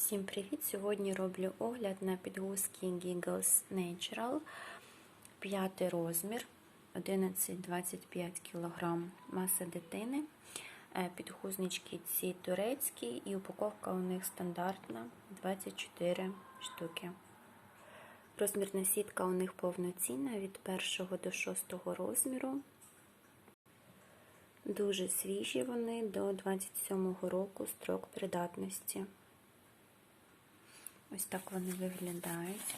Всім привіт! Сьогодні роблю огляд на підгузки Giggles Natural. П'ятий розмір 11-25 кг маса дитини. Підгузнички ці турецькі і упаковка у них стандартна 24 штуки. Розмірна сітка у них повноцінна від 1 до 6 розміру. Дуже свіжі вони до 27 року строк придатності. Ось так вони виглядають.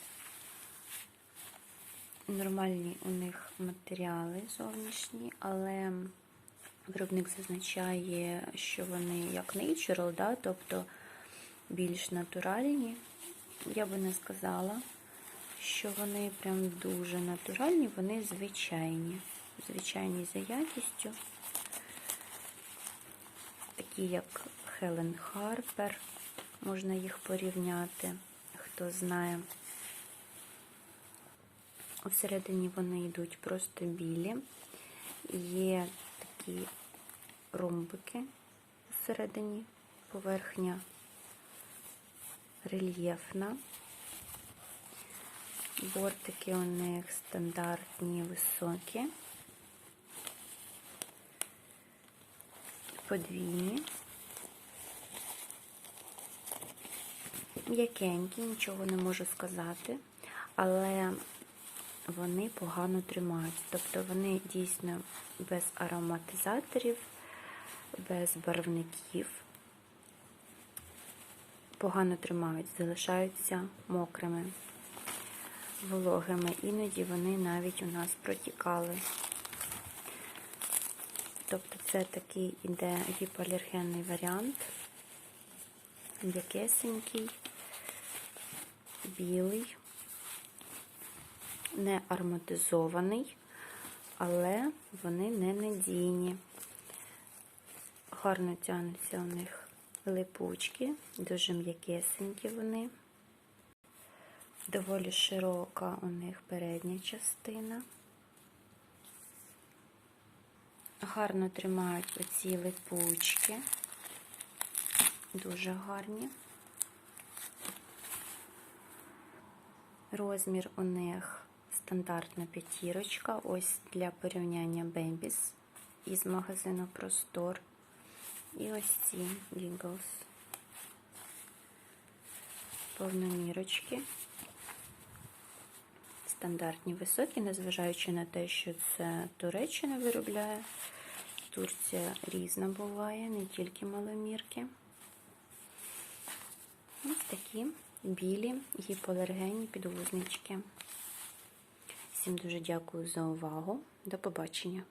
Нормальні у них матеріали зовнішні, але виробник зазначає, що вони як natural, да? тобто більш натуральні. Я би не сказала, що вони прям дуже натуральні, вони звичайні. Звичайні за якістю. Такі як Хелен Харпер можна їх порівняти, хто знає. Всередині вони йдуть просто білі. Є такі ромбики всередині, поверхня рельєфна. Бортики у них стандартні, високі, подвійні. М'якенькі, нічого не можу сказати, але вони погано тримають. Тобто вони дійсно без ароматизаторів, без барвників, погано тримають, залишаються мокрими, вологими. Іноді вони навіть у нас протікали. Тобто це такий іде гіпоалергенний варіант, м'якесенький білий, не ароматизований, але вони не надійні. Гарно тягнуться у них липучки, дуже м'якесенькі вони. Доволі широка у них передня частина. Гарно тримають оці липучки, дуже гарні. Розмір у них стандартна п'ятірочка. Ось для порівняння Бембіс із магазину Простор. І ось ці Giggles. Повномірочки. Стандартні високі, незважаючи на те, що це Туреччина виробляє. Турція різна буває, не тільки маломірки. Ось такі білі гіпоалергенні підгузнички. Всім дуже дякую за увагу. До побачення!